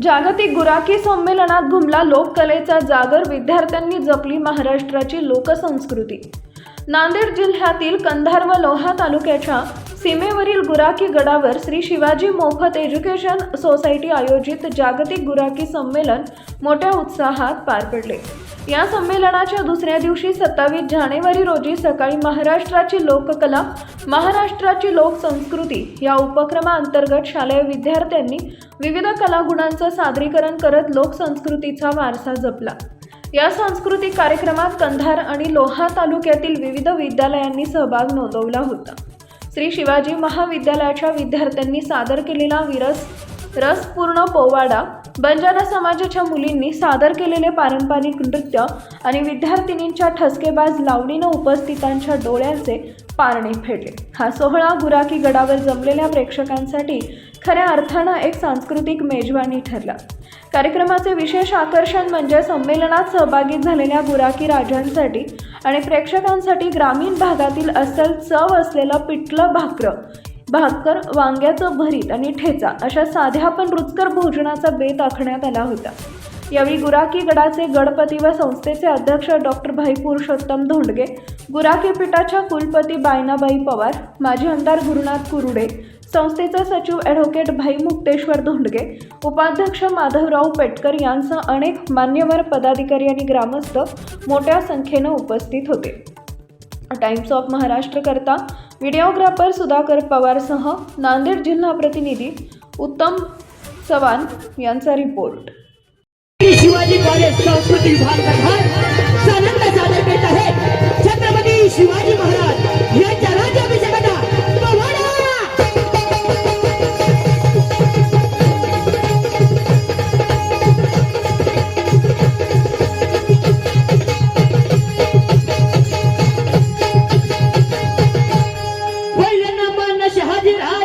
जागतिक गुराखी संमेलनात घुमला लोककलेचा जागर विद्यार्थ्यांनी जपली महाराष्ट्राची लोकसंस्कृती. नांदेड जिल्ह्यातील कंधार व लोहा तालुक्याच्या सीमेवरील गुराखी गडावर श्री शिवाजी मोफत एज्युकेशन सोसायटी आयोजित जागतिक गुराखी संमेलन मोठ्या उत्साहात पार पडले. या संमेलनाच्या दुसऱ्या दिवशी सत्तावीस जानेवारी रोजी सकाळी महाराष्ट्राची लोककला महाराष्ट्राची लोकसंस्कृती या उपक्रमाअंतर्गत शालेय विद्यार्थ्यांनी विविध कलागुणांचं सादरीकरण करत लोकसंस्कृतीचा वारसा जपला. या सांस्कृतिक कार्यक्रमात कंधार आणि लोहा तालुक्यातील विविध विद्यालयांनी सहभाग नोंदवला होता. श्री शिवाजी महाविद्यालयाच्या विद्यार्थ्यांनी सादर केलेला विरस रसपूर्ण पोवाडा बंजारा समाजाच्या मुलींनी सादर केलेले पारंपरिक नृत्य आणि विद्यार्थिनींच्या ठसकेबाज लावणीनं उपस्थितांच्या डोळ्यांचे पारणे फेडले. हा सोहळा गुराकी गडावर जमलेल्या प्रेक्षकांसाठी खऱ्या अर्थानं एक सांस्कृतिक मेजवानी ठरला. कार्यक्रमाचे विशेष आकर्षण म्हणजे संमेलनात सहभागी झालेल्या गुराकी राजांसाठी आणि प्रेक्षकांसाठी ग्रामीण भागातील अस्सल चव असलेलं पिठलं भाकरं भाकर वांग्याचं भरीत आणि ठेचा अशा साध्या पण रुचकर भोजनाचा बेत आखण्यात आला होता. यावेळी गुराकी गडाचे गणपती व संस्थेचे अध्यक्ष डॉक्टर भाई पुरुषोत्तम धोंडगे गुराकी पीठाच्या कुलपती बायनाबाई पवार माजी आमदार गुरुनाथ कुरुडे संस्थेचे सचिव ॲडव्होकेट भाई मुक्तेश्वर धोंडगे उपाध्यक्ष माधवराव पेटकर यांसह अनेक मान्यवर पदाधिकारी आणि ग्रामस्थ मोठ्या संख्येनं उपस्थित होते. टाइम्स ऑफ महाराष्ट्रकरता व्हिडिओग्राफर सुधाकर पवारसह नांदेड जिल्हा प्रतिनिधी उत्तम चव्हाण यांचा रिपोर्ट. शिवाजी कॉलेज संस्कृती विभाग सादर आहे. Chhatrapati Shivaji did I?